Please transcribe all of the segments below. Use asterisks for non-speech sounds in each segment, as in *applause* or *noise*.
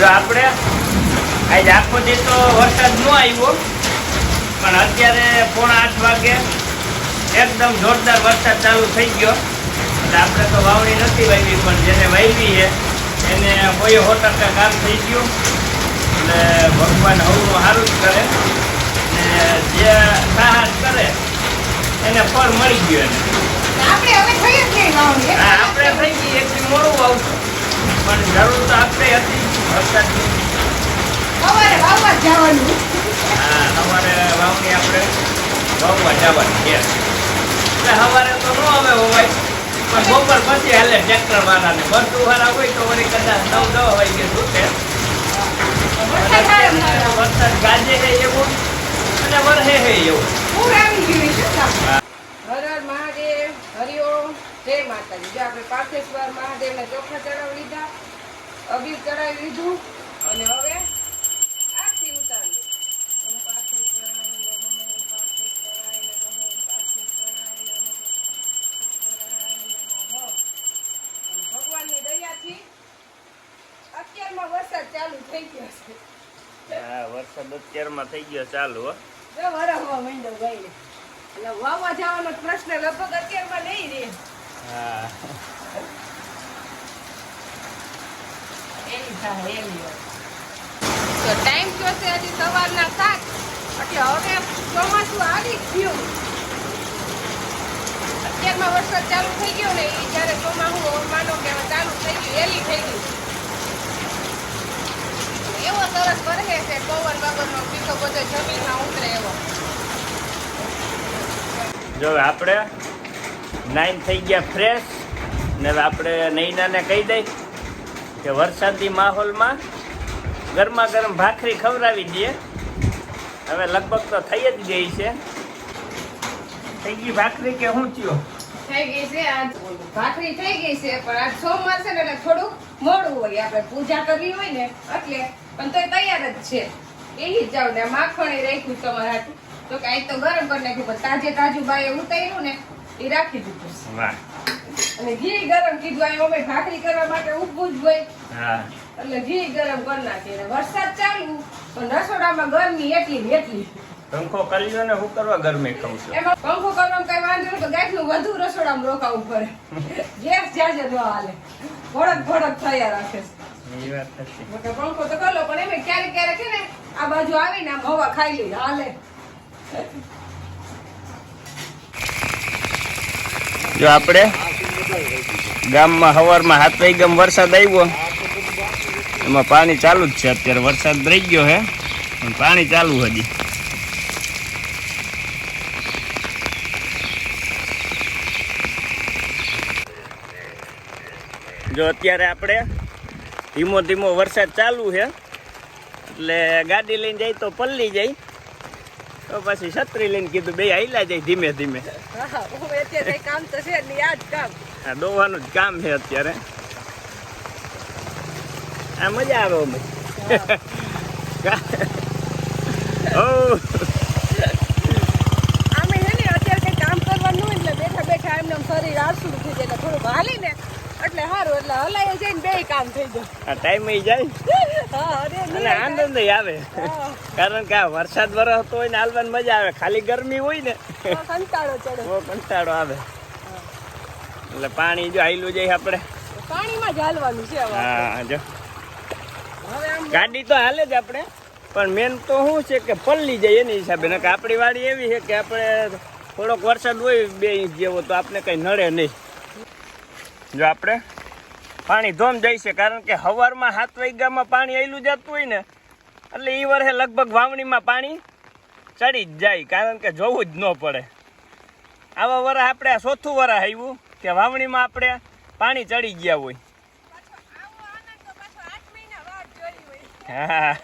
જો આપણે આજ આખો દી તો વરસાદ ન આવ્યો પણ અત્યારે પોણા આઠ વાગે એકદમ જોરદાર વરસાદ ચાલુ થઈ ગયો. એટલે આપણે તો વાવણી નથી વાવી પણ જેને વાવી છે એને કોઈ સો ટકા કામ થઈ ગયું. એટલે ભગવાન હવનું સારું જ કરે. ને જે સાહસ કરે એને ફળ મળી ગયું એને. આપણે થઈ ગઈ એકથી મોડું વાવશું. પણ જરૂર તો આપણે હતી સવારે વાવવા જવાનું. હા સવારે વાવણી આપણે વાવવા જવાની છે. એટલે સવારે તો ન હવે હોવાય પણ બપોર પછી હાલે ટ્રેક્ટર વાળાને. બધું વાળા હોય તો વળી કદાચ નવ દસ વાગે છૂટે વરસાદ ગાજે હે એવું અને વરહે હે એવું. મહાદેવ હરિઓમ જય માતાજી. જો આપણે પાર્થેશ્વર મહાદેવને ચોખા ચડાવી લીધા અબીર ચડાવી લીધું અને હવે આરતી ઉતારીએ. ઓમ નમઃ, ઓમ પાર્થેશ્વરાય નમઃ, ઓમ પાર્થેશ્વરાય નમઃ, નમઃ. ભગવાનની દયાથી અત્યારમાં વરસાદ ચાલુ થઈ ગયો છે. હા વરસાદ અત્યારમાં થઈ ગયો ચાલુ હો. જો વરસવા માંડ્યો ગાઈને એટલે વાવવા જવાનો પ્રશ્ન લગભગ અત્યારમાં નહીં રહે. હા એની થાય એની વાત. તો ટાઈમ થયો હજી સવારના સાત. એટલે હવે ચોમાસું આવી ગયું. અત્યારમાં વરસાદ ચાલુ થઈ ગયો ને એ જ્યારે ચોમાસું માનો કે ચાલુ થઈ ગયું એલી થઈ ગયું. એવો સરસ વરસે છે, પવન વગરનો પીછો બધો જમીનમાં ઉતરે એવો. જો આપણે નાઈન થઈ ગયા ફ્રેશ ને આપણે નૈનાને કહી દઈ. કે વરસાદી માહોલમાં ગરમા ગરમ ભાખરી ખવડાવી દઈએ. હવે લગભગ તો થઈ જ ગઈ છે. થઈ ગઈ ભાખરી કે શું થયો? થઈ ગઈ છે આજ ભાખરી થઈ ગઈ છે પણ આજ સોમવાર છે ને એટલે થોડુંક મોડું હોય. આપણે પૂજા કરવી હોય ને એટલે પણ તોય તૈયાર જ છે. એ જ જાવ ને માખણ રાખ્યું તમારા હાટુ તો કે આજ તો ગરમ કરી નાખ્યું પણ તાજે તાજું બાય ઉતાર્યું ને એ રાખી દીધું. વાહ. અને ઘી ગરમ કીધું આ અમે ભાખરી કરવા માટે ઊભું જ હોય. હા. એટલે ઘી ગરમ કરી નાખીએ. વરસાદ ચાલુ પણ રસોડામાં ગરમી એટલી ને એટલી. પંખો કરી લો ને હું કરવા ગરમી ખાઉં છું? એમાં પંખો કરવાનું કઈ વાંધો નહીં તો ગાયનું વધુ રસોડામાં રોકાવું પડે. ગેસ જાજે ન હાલે. ભડક ભડક થયા રાખે છે. પંખો તો કરો પણ એમ ક્યારેક ક્યારેક છે ને આ બાજુ આવીને આમ હવા ખાઈ લઈ હાલે. જો આપણે ગામમાં સવારમાં હાથ વાગ્યામાં વરસાદ આવ્યો, એમાં પાણી ચાલુ જ છે અત્યારે. વરસાદ રહી ગયો હે, પણ પાણી ચાલુ હજી. જો અત્યારે આપણે ધીમો ધીમો વરસાદ ચાલુ છે, એટલે ગાડી લઈને જાય તો પલ્લી જાય. તો પછી છત્રી લઈને કીધું બે હાઈલા જાય ધીમે ધીમે. અત્યારે કામ તો છે યાદ કામ. આ દોવાનું જ કામ છે અત્યારે. આ મજા આવે અમે. ઓ. આમે અત્યારે કઈ કામ કરવાનું હોય ને બેઠા બેઠા એમને આમ શરીર આળસું થઈ જાય એટલે થોડુંક હાલી ને. એટલે સારું એટલે હલાય જાય ને બે કામ થઈ આ ટાઈમ જાય. આનંદ આવે. કારણ કે આ વરસાદ વરસતો હોય ને હાલવાની મજા આવે. ખાલી ગરમી હોય ને. કંટાળો ચડે. કંટાળો આવે. એટલે પાણી જો આયલું જાય આપણે. પાણીમાં જ હાલવાનું છે હા જો. ગાડી તો હાલે જ આપણે. પણ મેન તો શું છે કે પલ્લી જાય એની હિસાબે. ને કે આપણી વાડી એવી છે કે આપણે થોડોક વરસાદ હોય બે ઇંચ જેવો તો આપણે કંઈ નડે નહીં. જો આપણે પાણી ધોમ જાય છે, કારણ કે હવારમાં સાત વાગ્યામાં પાણી આવેલું જતું હોય ને, એટલે એ વર્ષે લગભગ વાવણીમાં પાણી ચડી જ જાય, કારણ કે જોવું જ ન પડે. આવા વરસ આપણે ચોથું વરસ આવ્યું કે વાવણીમાં આપણે પાણી ચડી ગયા હોય. હા.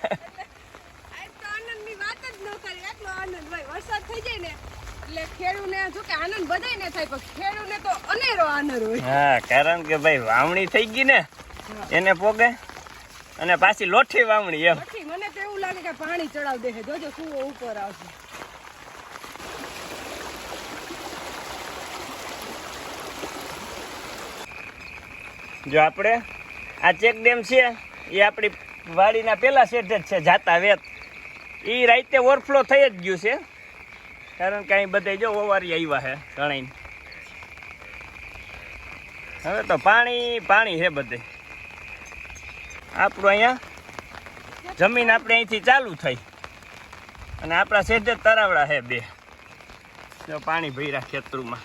જ એટલો ખેડૂને કે આનંદ બધાયને થાય પણ ખેડૂને તો અનેરો આનંદ હોય. હા કારણ કે ભાઈ વાવણી થઈ ગઈ ને એને પોગે અને પાછી લોઠી વાવણી એમ. મને તો એવું લાગે કે પાણી ચડાવ દે જોજો કુવો ઉપર આવશે. જો આપણે આ ચેક ડેમ છે એ આપણી વાડીના પેલા શેઠે જ છે જાતા વેત. એ રાતે ઓવરફ્લો થઈ જ ગયું છે. કારણ કે અહીં બધે જો ઓવારી આવ્યા છે ઘણાઈને હવે તો પાણી પાણી છે બધે. આપણું અહીંયા જમીન આપણે અહીંથી ચાલુ થઈ. અને આપણા જ તરાવડા છે બે. જો પાણી ભર્યા ખેતરમાં.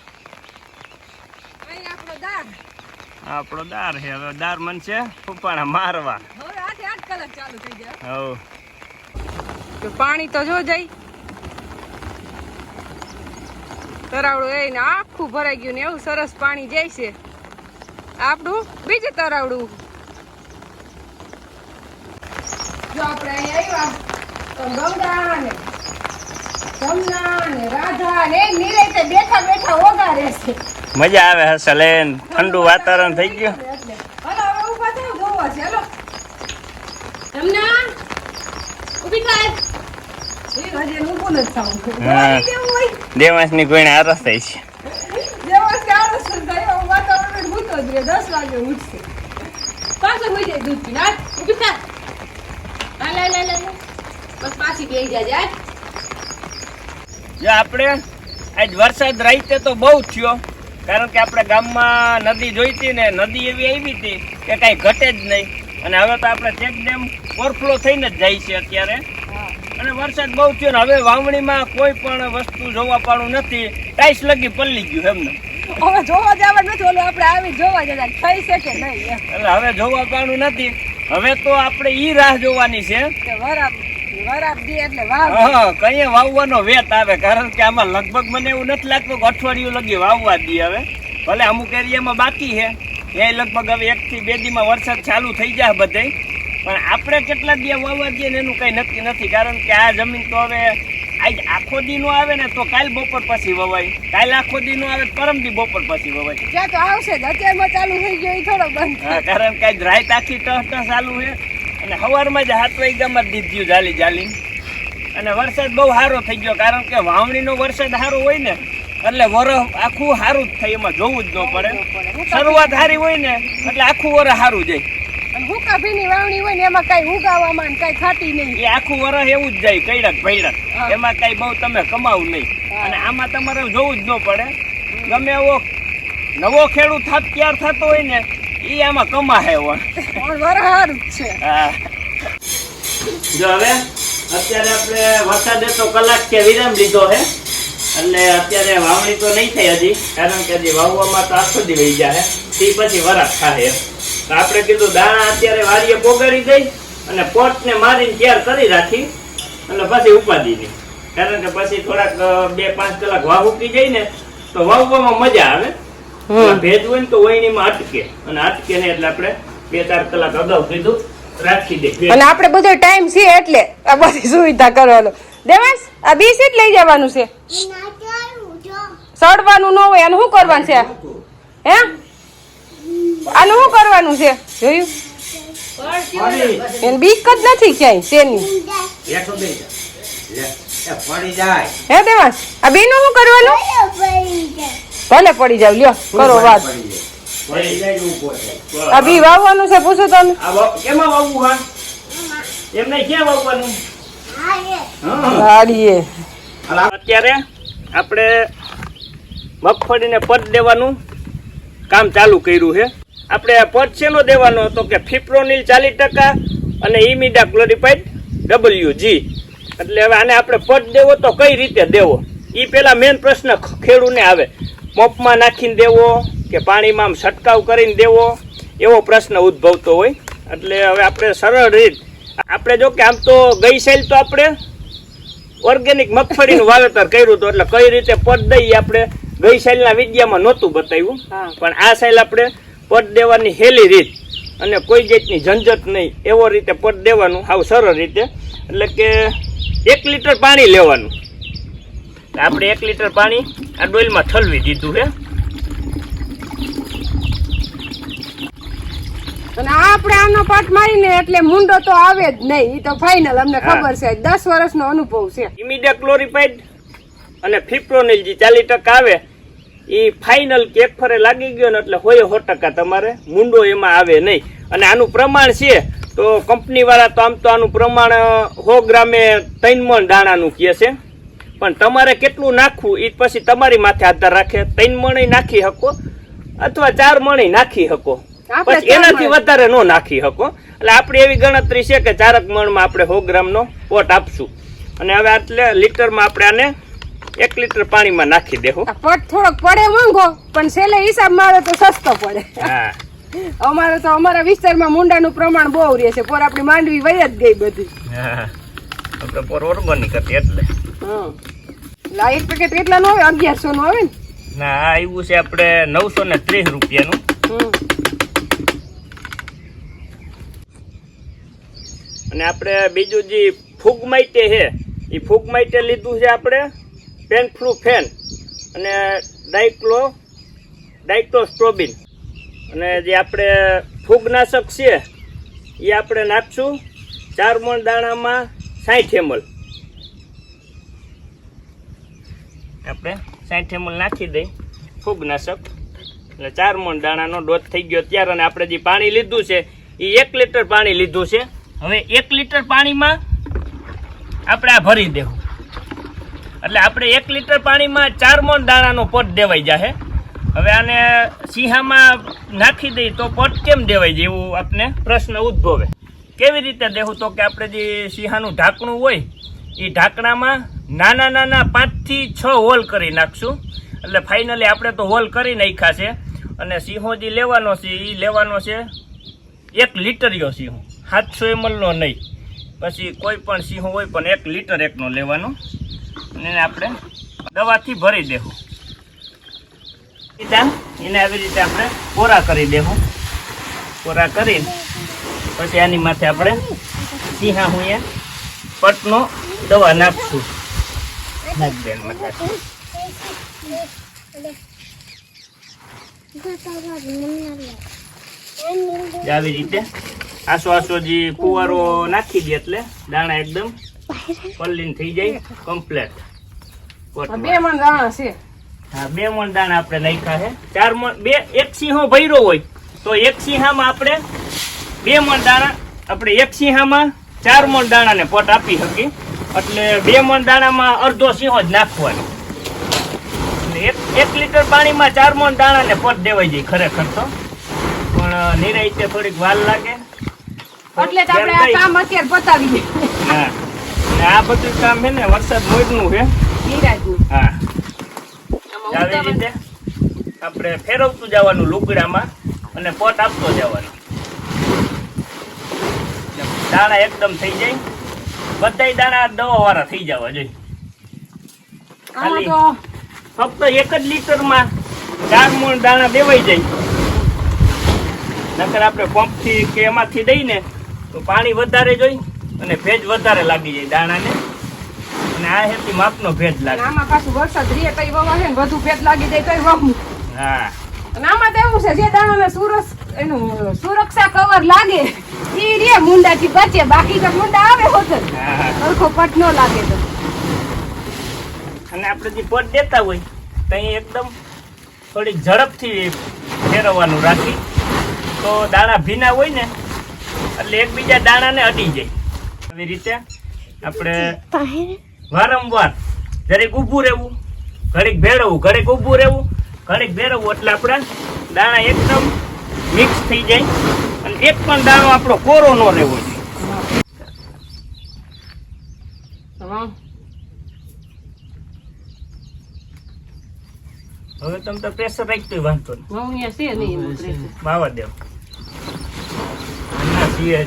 આપણો દાર. છે હવે દાર મન છે ઉપાણા મારવા. હવ પાણી તો જો જાય તરાવડું એ આખું ભરાઈ ગયું ને એવું સરસ પાણી જાય છે. આપણું બીજું તરાવડું. જો આપણે અહીંયા આવ્યા તો ગંગા ને જમના ને રાધા ને એ બેઠા બેઠા ઓગાળે છે. મજા આવે હશે લેન ઠંડુ વાતાવરણ થઈ ગયું. હલો હવે ઊભા થાવ જોવા છે હલો. જમના ઊભી થાય એ હજી એનું ઊભું નથી થવું હા. હોય? દેવાંશની કોઈને આરસ થઈ છે. ચાર જ થાય વાતાવરણ ભૂતો જ રહે. દસ વાગે ઉઠશે. પાછો હોઈ જાય દૂધ પીને. હાલ ઊભી થા. હાલ હાલ હાલ હાલ. બસ પાછી બેસી જાય હાલ. જો આપણે આજ વરસાદ રાઈતે તો બહુ જ થયો. કારણ કે આપણે ગામમાં નદી જોઈતી ને નદી એવી આવી હતી કે કાંઈ ઘટે જ નહીં. અને હવે તો આપણે ચેક ડેમ ઓવરફ્લો થઈને જ જાય છે અત્યારે. અને વરસાદ બહુ થયો ને હવે વાવણીમાં કોઈ પણ વસ્તુ જોવા પાડું નથી. ટાઈસ લગી પલ્લી ગયું એમને. હવે જોવા જવા નથી ઓલું આપણે આવી જોવા જતા થઈ શકે નહીં એટલે હવે જોવા પાડું નથી. હવે તો આપણે ઈ રાહ જોવાની છે. હા કઈ વાવવાનો વેત આવે કારણ કે આમાં લગભગ મને એવું નથી લાગતું કે અઠવાડિયું લગી વાવવા દે હવે. ભલે અમુક એરિયામાં બાકી છે. એ લગભગ હવે એક થી બે દીમાં વરસાદ ચાલુ થઈ જાય બધે પણ આપણે કેટલા દી વાવવા દઈએ ને એનું કઈ નક્કી નથી કારણ કે આ જમીન તો હવે આજ આખો દી નો આવે ને તો કાલ બપોર પછી વવાય. કાલ આખો દી નો આવે પરમ દી બપોર પછી વવાય. ત્યાં તો આવશે જ અત્યારમાં ચાલુ થઈ ગયો એ થોડો બંધ હા કારણ કે આજ રાત આખી ટહ ટહ ચાલુ છે. અને સવારમાં જ હાથ વાગ્યામાં દીધ્યું જાલી જાલી. અને વરસાદ બહુ સારો થઈ ગયો કારણ કે વાવણીનો વરસાદ સારો હોય ને એટલે વરસ આખું સારું જ થાય એમાં જોવું જ ન પડે. શરૂઆત સારી હોય ને એટલે આખું વરસ સારું જાય. અને હુકા ભીની વાવણી હોય ને એમાં કઈ ઉગાવામાં ને કઈ ખાતી નહીં. એ આખું વરસ એવું જ જાય કઈડક ભૈડક એમાં કઈ બહુ તમે કમાવું નહીં. અને આમાં તમારે જોવું જ ન પડે. ગમે એવો નવો ખેડૂત થાત ત્યાર થતો હોય ને એ આમાં કમાહે હોય. પણ વર જ છે. હા. જો હવે અત્યારે આપણે વરસાદે તો કલાક કે વિરામ લીધો હે. એટલે અત્યારે વાવણી તો નહીં થઈ હજી કારણ કે હજી વાવવામાં તો આખો દી વહી જાય તે પછી વરાપ થાય એમ. તો આપણે કીધું દાણા અત્યારે વાડીએ પોગાડી દઈ અને પોટને મારીને તૈયાર કરી રાખી અને પછી ઉપાડી દઈ કારણ કે પછી થોડાક બે પાંચ કલાક વાવ ઉકી જાય ને તો વાવવામાં મજા આવે. અને ભેજ હોય ને તો વહીણીમાં અટકે. અને અટકે ને એટલે આપણે બે ચાર કલાક અગાઉ કીધું રાખી દે. અને આપણે બધો ટાઈમ છે એટલે આ બધી સુવિધા કરવાનો. દેવાંશ આ બી સીટ લઈ જવાનું છે? સડવાનું ન હોય અને શું કરવાનું છે? હે? આનું શું કરવાનું છે? જોયું? એને બીક જ નથી ક્યાંય શેની હે દેવાસ આ બેનું શું કરવાનું? ભલે પડી જાવ લ્યો કરો વાત. આ બી વાવવાનું છે પૂછો તમે કેમાં વાવવું હા? એમને ક્યાં વાવવાનું. અત્યારે આપણે મગફળીને પદ દેવાનું. કામ ચાલુ કર્યું છે. આપણે પટ શેનો દેવાનો હતો કે ફિપ્રોનિલ ચાલીસ ટકા અને ઇમિડા ક્લોરિફાઇડ ડબલ્યુ જી. એટલે હવે આને આપણે પટ દેવો તો કઈ રીતે દેવો? એ પેલા મેઇન પ્રશ્ન ખેડૂને આવે. મોપમાં નાખીને દેવો કે પાણીમાં આમ છંટકાવ કરીને દેવો? એવો પ્રશ્ન ઉદ્ભવતો હોય. એટલે હવે આપણે સરળ રીત. આપણે જો કે આમ તો ગઈ સાલ તો આપણે ઓર્ગેનિક મગફળીનું વાવેતર કર્યું હતું. એટલે કઈ રીતે પટ દઈએ આપણે? ગઈ સાલના વિદ્યામાં નહોતું બતાવ્યું. પણ આ સાલ આપણે પટ દેવાની હેલી રીત અને કોઈ જાતની ઝંઝટ નહીં. એવો રીતે પદ દેવાનું સાવ સરળ રીતે. એટલે કે એક લીટર પાણી લેવાનું. આપણે એક લીટર પાણી આ ડોલમાં ઠલવી દીધું હે. અને આપણે આનો પાટ મારીને એટલે મુંડો તો આવે જ નહીં. એ તો ફાઇનલ અમને ખબર છે. દસ વર્ષનો અનુભવ છે. ઇમિડિયા ક્લોરીપાઇડ અને ફિપ્રોનિલ જે ચાલીસ ટકા આવે એ ફાઇનલ કેક ફરે લાગી ગયો ને એટલે હોય સો ટકા તમારે. મૂંડો એમાં આવે નહીં. અને આનું પ્રમાણ છે તો કંપનીવાળા તો આમ તો આનું પ્રમાણ સો ગ્રામે ત્રણ મણ દાણાનું કહે છે. પણ તમારે કેટલું નાખવું એ પછી તમારી માથે આધાર રાખે. ત્રણ મણ નાખી શકો અથવા ચાર મણ નાખી શકો. પછી એનાથી વધારે ન નાખી શકો. એટલે આપણે એવી ગણતરી છે કે ચારક મણમાં આપણે સો ગ્રામનો પોટ આપશું. અને હવે આટલે લીટરમાં આપણે આને એક લીટર પાણીમાં નાખી આ પટ થોડોક પડે મોંઘો પણ છેલ્લે હિસાબ મારે તો સસ્તો પડે. હા. અમારે તો અમારા વિસ્તારમાં મુંડાનું પ્રમાણ બહુ રહે છે. પોર આપણી માંડવી વય જ ગઈ બધી. હા. આપણે પોર ઓર્ગોનિક હતી એટલે. હમ એટલે એક પેકેટ કેટલા નું આવે અગિયારસો નું આવે ને? ના આવ્યું છે આપણે નવસો ને ત્રીસ રૂપિયાનું. અને આપણે બીજું જે ફૂગ માઇટે છે એ ફૂગ માઇટે લીધું છે આપણે? પેન ફ્લુ ફેન અને ડાયક્લો ડાયક્લોસ્ટ્રોબિન. અને જે આપણે ફૂગનાશક છે, એ આપણે નાખશું ચાર મણ દાણામાં સાઠ એમલ. આપણે સાઠ એમલ નાખી દઈ ફૂગનાશક. એટલે ચાર મણ દાણાનો ડોઝ થઈ ગયો ત્યારે અને આપણે જે પાણી લીધું છે, એ એક લીટર પાણી લીધું છે. હવે એક લીટર પાણીમાં આપણે આ ભરી દેવું. એટલે આપણે એક લીટર પાણીમાં ચાર મણ દાણાનો પટ દેવાઈ જાહે. હવે આને સિંહામાં નાખી દઈએ તો પટ કેમ દેવાય જાય એવું આપને પ્રશ્ન ઉદ્ભવે. કેવી રીતે દેવું? તો કે આપણે જે સિંહાનું ઢાંકણું હોય એ ઢાંકણામાં નાના નાના પાંચથી છ હોલ કરી નાખશું. એટલે ફાઇનલી આપણે તો હોલ કરી નાખ્યા છે. અને સિંહો જે લેવાનો છે એ લેવાનો છે એક લીટરિયો સિંહો. સાતસો એમલનો નહીં. પછી કોઈ પણ સિંહો હોય પણ એક લીટર એકનો લેવાનો. એને આપણે દવાથી ભરી દેવું. એને આવી રીતે આપણે કોરા કરી દેવું. કોરા કરી, પછી આની માથે આપણે સિંહા હું એ પટનો દવા નાખશું. નાખી આવી રીતે આસો આસો જે કુવારો નાખી દે એટલે દાણા એકદમ પલ્લીન થઈ જાય? કમ્પ્લેટ બે મણ દાણા છે. હા બે મણ દાણા આપણે નાખ્યા છે. ચાર મણ બે એક સિંહો ભૈરો હોય તો એક સિંહામાં આપણે બે મણ દાણા આપણે એક સિંહામાં ચાર મણ દાણાને પટ આપી શકીએ. એટલે બે મણ દાણામાં અડધો સિંહો જ નાખવાનો. એક એક લીટર પાણીમાં ચાર મણ દાણાને પટ દેવાઈ જાય ખરેખર તો. પણ નિરાયતે થોડીક વાર લાગે. એટલે આપણે આ કામ અત્યારે પતાવીએ. હા. આ બધું કામ છે ને વરસાદ મોડનું છે. નિરાજનું. હા. આવી રીતે આપણે ફેરવતું જવાનું લુગડામાં અને પોટ આપતો જવાનો. દાણા એકદમ થઈ જાય. બધાય દાણા દવા વાળા થઈ જવા જોઈએ. ખાલી ફક્ત એક જ લીટરમાં ચાર મૂળ દાણા દેવાઈ જાય. નકર આપણે પંપથી કે એમાંથી દઈને તો પાણી વધારે જોઈ અને ભેજ વધારે લાગી જાય દાણાને. અને આ હેતી માપનો ભેજ લાગે. આમાં પાછું વરસાદ રીએ કઈ વવા છે ને વધુ ભેજ લાગી જાય કઈ વહું. હા. અને આમાં તો એવું છે જે દાણાને સુરસ એનું સુરક્ષા કવર લાગે ઈ રે મુંડાથી બચે બાકી તો મુંડા આવે હોત સરખો પટ ન લાગે તો. અને આપણે જે પટ દેતા હોય તો એકદમ થોડીક ઝડપથી ફેરવવાનું રાખી. તો દાણા ભીના હોય ને એટલે એકબીજા દાણાને અડી જાય. આવી રીતે આપણે વારંવાર ઘડીક ઊભું રહેવું ઘડીક ભેળવવું ઘડીક ઊભું રહેવું ઘડીક ભેળવવું એટલે આપણે દાણા એકદમ મિક્સ થઈ જાય અને એક પણ દાણો આપણો કોરો ન રહેવો જોઈએ. હવે તમે તો પ્રેશર રાખતો વાંધો નહીં. હું અહીંયા છે નહીં બાવા દેવ. ના એ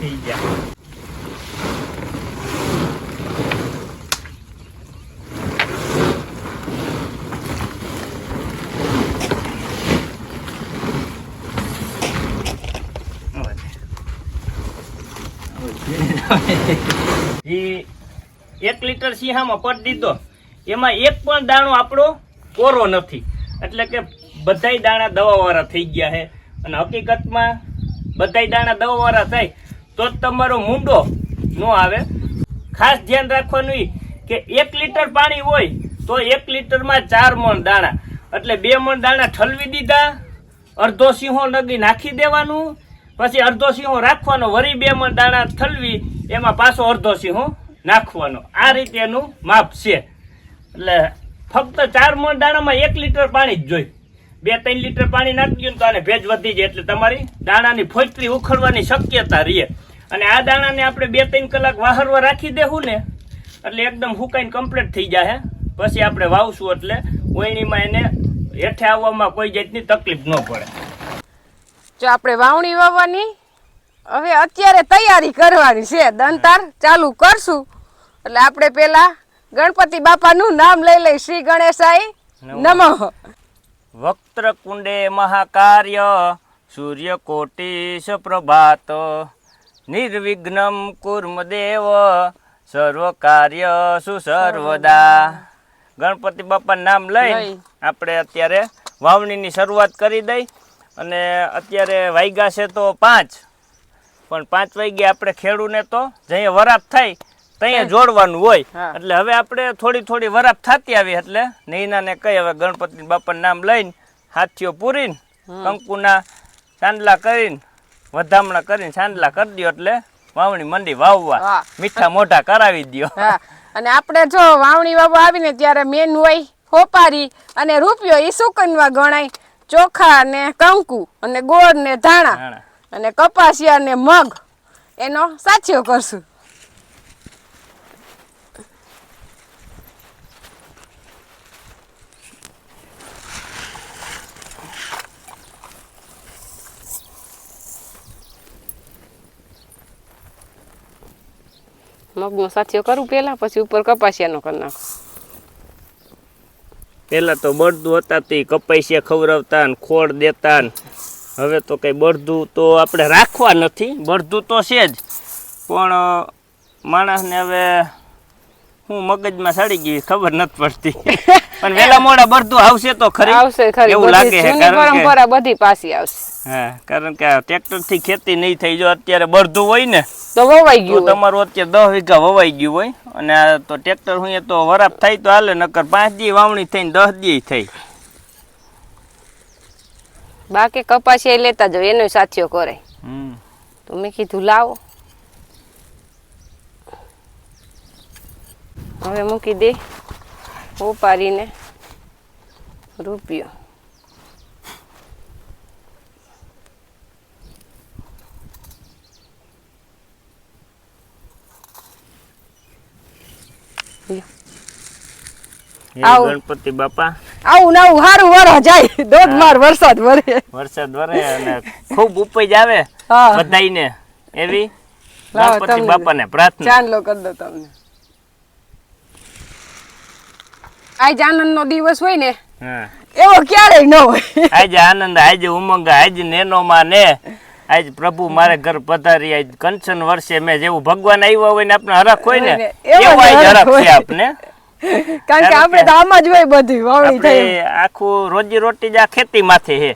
થઈ ગયા એક લીટર સિંહામાં પટ દીધો. એમાં એક પણ દાણો આપણો કોરો નથી. એટલે કે બધાય દાણા દવાવાળા થઈ ગયા છે. અને હકીકતમાં બધાય દાણા દવાવાળા થાય, તો જ તમારો મૂંડો ન આવે. ખાસ ધ્યાન રાખવાનું કે એક લીટર પાણી હોય, તો એક લીટરમાં ચાર મણ દાણા. એટલે બે મણ દાણા ઠલવી દીધા, અડધો સિંહો નગી નાખી દેવાનું, પછી અડધો સિંહો રાખવાનો, વરી બે મણ દાણા ઠલવી, એમાં પાછો અડધો સિંહો નાખવાનો. આ રીતે એનું માપ છે. એટલે ફક્ત ચાર મણ દાણામાં એક લીટર પાણી જ જોઈ. બે ત્રણ લીટર પાણી નાખી દઉં તો આને ભેજ વધી જાય. એટલે તમારી દાણાની ફોજતરી ઉખડવાની શક્યતા રહે. અને આ દાણાને આપણે બે ત્રણ કલાક વાહરવા રાખી દેવું ને એટલે એકદમ હુકાઈને કમ્પ્લીટ થઈ જાય પછી આપણે વાવશું એટલે ઓયણીમાં એને હેઠે આવવામાં કોઈ જાતની તકલીફ ન પડે. જો આપણે વાવણી વાવવાની હવે અત્યારે તૈયારી કરવાની છે. દંતાર ચાલુ કરશું. એટલે આપણે પેલા ગણપતિ બાપાનું નામ લઈ લઈ શ્રી ગણેશાય નમઃ. વક્ત્રકુંડે મહાકાર્ય સૂર્યકોટીશ પ્રભાત નિર્વિઘ્નમ કુર્મદેવ સર્વ કાર્ય સુસર્વદા. ગણપતિ બાપાનું નામ લઈ લઈ. આપણે અત્યારે વાવણીની શરૂઆત કરી દઈ. અને અત્યારે વાગ્યા છે તો પાંચ. પણ પાંચ વાગ્યે આપણે ખેડૂને તો જઈએ વરાપ થાય ત્યાં જોડવાનું હોય. એટલે હવે આપણે થોડી થોડી વરાપ થતી આવી એટલે નૈનાને કહી હવે ગણપતિ બાપાનું નામ લઈને હાથીઓ પૂરીને કંકુના ચાંદલા કરીને વધામણા કરીને ચાંદલા કરી દો એટલે વાવણી મંડી વાવવા. મીઠા મોઢા કરાવી દ્યો. અને આપણે જો વાવણી વાવવા આવીને ત્યારે મેન હોય હોપારી અને રૂપિયો એ સુકનવા ગણાય? ચોખા ને કંકુ અને ગોળ ને ધાણા ધાણા. અને કપાસિયા ને મગ. એનો સાચિયો કરશું. મગનો સાથીઓ કરું પેલા પછી ઉપર કપાસિયાનો કરી નાખું. પેલા તો બળદું હતા તે કપાસિયા ખવડાવતા ને ખોળ દેતા ને. હવે તો કઈ બળદું તો આપણે રાખવા નથી બળદું તો છે જ. પણ માણસને હવે હું મગજમાં સડી ગઈ ખબર નથી પડતી. *laughs* પણ વેલા મોડા બળદું આવશે તો ખરી? આવશે ખરી. એવું લાગે છે? જૂની કારણ કે પરંપરા બધી પાછી આવશે. હા કારણ કે ટ્રેક્ટરથી ખેતી નહીં થઈ જો અત્યારે બળદું હોય ને તો વવાઈ ગયું તમારું અત્યારે દસ વીઘા વવાઈ ગયું હોય. અને આ તો ટ્રેક્ટર હોય તો વરાપ થાય તો હાલે નકર પાંચ દી વાવણી થઈને દસ દી થઈ. બાકી કપાસિયા લેતા જાવ એનો સાથીઓ કરે. તો મેં કીધું લાવો. હવે મૂકી દે. ઉપાડીને રૂપિયો. ગણપતિ બાપા. આવું નવું સારું વરસ જાય. ધોધમાર વરસાદ વરે. વરસાદ વરે અને ખૂબ ઉપજ આવે બધાઈને એવી ગણપતિ. બાપાને પ્રાર્થના. ચાંદલો કરી દો તમને. આજ આનંદ નો દિવસ હોય ને એવો ક્યારેય ન હોય. આજે આનંદ આજે ઉમંગ આજે નેનો માં ને આજ પ્રભુ મારે ઘર પધારી આજ કંચન વર્ષે મેં જેવું ભગવાન આવ્યા હોય ને આપણે હરખ હોય ને એવો આજ હરખ છે આપને. કારણ કે આપણે તો આમાં જ હોય બધું વાવણી થઈ આખું રોજી રોટી જ આ ખેતી માથે હે.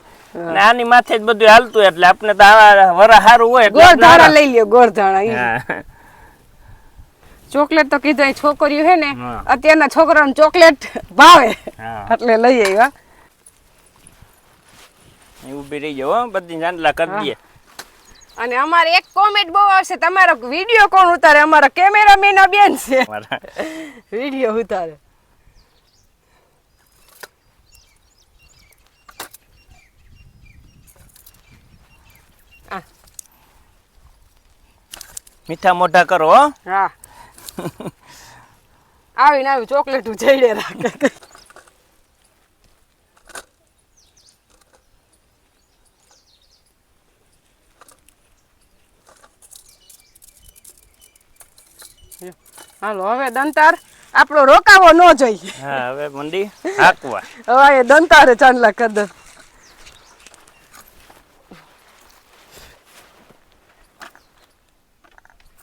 આની માથે જ બધું હાલતું એટલે આપણે તો આ વરા સારું હોય ગોળ ધાણા લઈ લ્યો ગોળ ધાણા. ચોકલેટ તો કીધું છોકરીઓ હે ને અત્યારના છોકરાઓને ચોકલેટ ભાવે. એટલે લઈ આવ્યા. ઊભી રહી જાઓ બધી ચાંદલા કરી દઈએ. અને અમારે એક કોમેન્ટ બહુ આવશે. તમારો વીડિયો કોણ ઉતારે? અમારા કેમેરામેન આ બેન છે. વીડિયો ઉતારે. મીઠા મોઢા કરો હો. હા. *laughs* આવીને આવી ચોકલેટ જઈડે રાખે હાલો હવે દંતાર આપણો રોકાવો ન જોઈએ. હા હવે મંડી હાકવા. *laughs* હવે એ દંતારે ચાંદલા કર દો.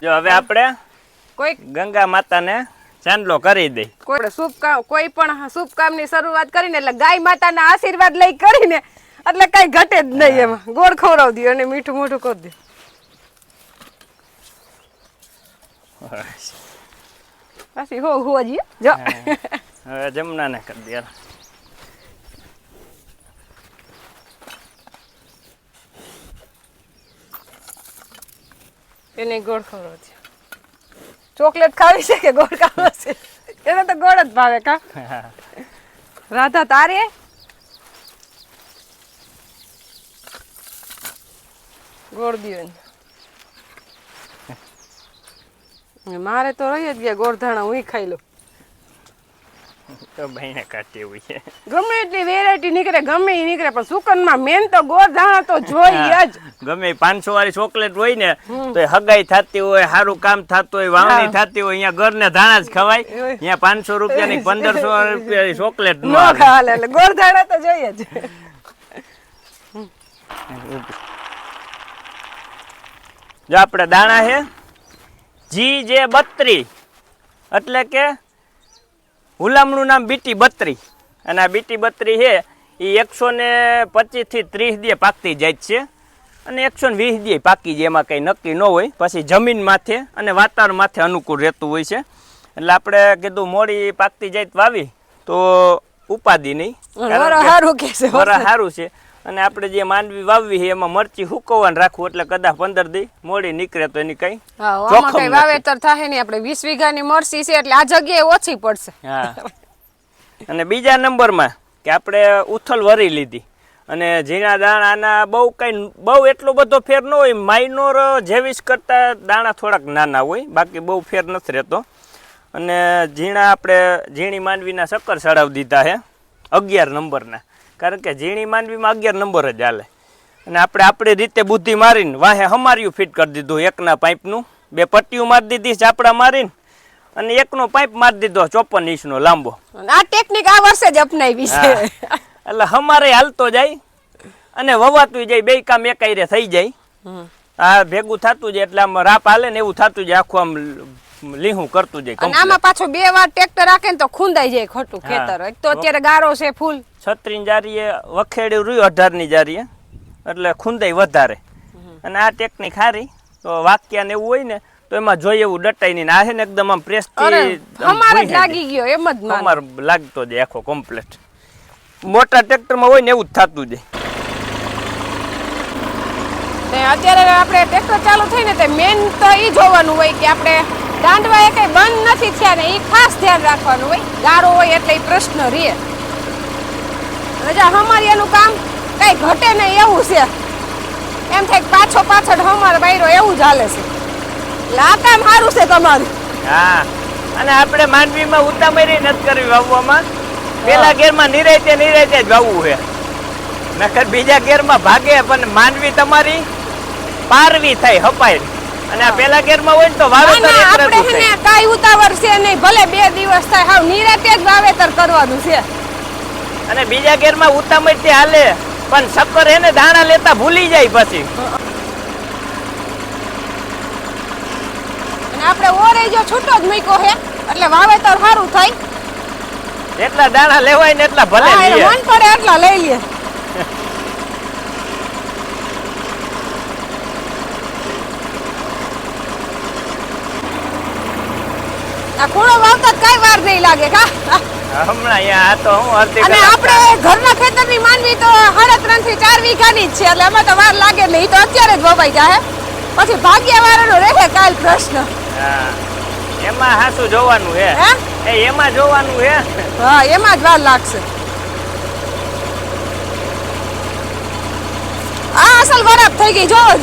જો હવે આપણે કોઈ ગંગા માતાને ચાંદલો કરી દે. કોઈ શુભકામ કોઈ પણ શુભકામની શરૂઆત કરીને એટલે ગાય માતાના આશીર્વાદ લઈ કરીને એટલે કઈ ઘટે જ નહીં એમાં. ગોળ ખવડાવ દે અને મીઠું મોઠું કરી દે. પછી હો હો જી. જો હવે જમનાને કરી દે એને ગોળ ખવડાવ છે ચોકલેટ ખાવી છે કે ગોળ ખાવો છે? એને તો ગોળ જ ભાવે, કા? રાધા, તારે? ગોળ દીવે મારે તો રહી જ ગયા ગોળધાણા હું ખાઈ લઉં. તો ભાઈને કાઢી હોય છે. ગમે એટલી વેરાયટી નીકળે ગમે એ નીકળે પણ સુકનમાં મેન તો ગોળધાણા તો જોઈએ જ ગમે પાંચસો વાળી ચોકલેટ હોય ને તો એ હગાઈ થતી હોય સારું કામ થતું હોય વાવણી. થતી હોય અહીંયા ઘરને ધાણા જ ખવાય. અહીંયા પાંચસો રૂપિયાની પંદરસો રૂપિયાની ચોકલેટ નો ખાલે એટલે ગોળધાણા તો જોઈએ જ. જો આપણે દાણા છે જી જે બત્રી એટલે કે હુલામણું નામ બીટી બત્રી. અને આ બીટી બત્રી છે એ એકસો ને પચીસથી ત્રીસ દે પાકતી જાય છે. અને એકસો ને વીસ દે પાકી જાય એમાં કંઈ નક્કી ન હોય. પછી જમીન માથે અને વાતાવરણ માથે અનુકૂળ રહેતું હોય છે. એટલે આપણે કીધું મોડી પાકતી જાય વાવી તો ઉપાધિ નહીં. સારું છે. અને આપણે જે માંડવી વાવવી છે એમાં મરચી હુકવવાનું રાખવું એટલે કદાચ પંદર દી મોડી નીકળે તો એની કઈ વાવેતર થાય નહીં. આપણે વીસ વીઘાની મરચી છે એટલે આ જગ્યાએ ઓછી પડશે. હા. અને બીજા નંબરમાં કે આપણે ઉથલ વરી લીધી. અને ઝીણા દાણાના બહુ કઈ બહુ એટલો બધો ફેર ન હોય માઇનોર જેવીસ કરતા દાણા થોડાક નાના હોય બાકી બહુ ફેર નથી રહેતો. અને ઝીણા આપણે ઝીણી માંડવીના શક્કર ચડાવી દીધા છે અગિયાર નંબરના. કારણ કે ઝીણી માંડવીમાં અગિયાર નંબર જ હાલે. અને આપણે આપણી રીતે બુદ્ધિ મારીને વાહે હમાર્યું ફિટ કરી દીધું એકના પાઇપનું બે પટ્ટીઓ મારી દીધી ચાપડા મારીને. અને એકનો પાઇપ મારી દીધો ચોપન ઇંચનો લાંબો. આ ટેકનિક આ વર્ષે જ અપનાવી છે. એટલે હમારે હાલતો જાય અને વવાતું જાય બે કામ એકાયરે થઈ જાય. આ ભેગું થતું જાય એટલે આમ રાપ હાલે ને એવું થતું જાય આખું આમ લીહું કરતું જાય અને આમાં પાછો બે વાર ટ્રેક્ટર રાખે ને તો ખૂંદાઈ જાય ખોટું ખેતર. એક તો અત્યારે ગારો છે ફૂલ. છત્રીની જારીએ વખેડ્યું રહ્યું અઢારની જારીએ એટલે ખુંદાઈ વધારે. અને આ ટેકનિક સારી તો વાક્યા ને એવું હોય ને તો એમાં જોઈએ એવું ડટાઈ નહીં ને આ છે ને એકદમ આમ પ્રેસ અમારે લાગી ગયો એમ જ અમારે લાગતો જાય આખો કમ્પ્લીટ મોટા ટ્રેક્ટરમાં હોય ને એવું જ થતું જાય. ને અત્યારે આપણે ટ્રેક્ટર ચાલુ થઈને તે મેન તો એ જોવાનું હોય કે આપણે દાંડવા એ કઈ બંધ નથી થયા ને એ ખાસ ધ્યાન રાખવાનું હોય. ગારો હોય એટલે એ પ્રશ્ન રહે. અને અમારી એનું કામ કઈ ઘટે નહીં એવું છે. એમ થાય પાછો પાછળ હમાર બાયરો એવું જ હાલે છે. એટલે આ કામ સારું છે તમારું. હા અને આપણે માંડવીમાં ઉતામરી નથી કરવી વાવવામાં. પેલા ગેરમાં નિરાયતે નિરાયતે જ વાવવું છે. નકર બીજા ગેરમાં ભાગે પણ માંડવી તમારી પારવી થાય હપાય. અને પેલા ગેરમાં હોય ને તો વાવેતર આપણે હેને થાય ઉતાવળ છે નહીં. ભલે બે દિવસ થાય હાવ નિરાતે જ વાવેતર કરવાનું છે. અને બીજા ગેરમાં ઉતામળ તે હાલે પણ શક્કર એને દાણા લેતા ભૂલી જાય પછી. અને આપણે ઓરે જો છૂટો જ મૂક્યો હે એટલે વાવેતર સારું થાય. એટલા દાણા લેવાય ને એટલા ભલે લઈએ મન પડે એટલા લઈ લે. આ ખૂણો વાવતા કાંઈ વાર નહીં લાગે કા? હમણાં આ તો હું અર્ધી અને આપણે ઘરના ખેતરની માનવી તો સાડા ત્રણથી ચાર વીઘાની જ છે એટલે એમાં તો વાર લાગે નહીં. તો અત્યારે જ વવાઈ જાય પછી ભાગ્યા વાળાનો રહે કાલ પ્રશ્ન. એમાં હાસુ જોવાનું હે. હે? એ એમાં જોવાનું હે. હા એમાં જ વાર લાગશે. આ અસલ બરાબર થઈ ગઈ જોવો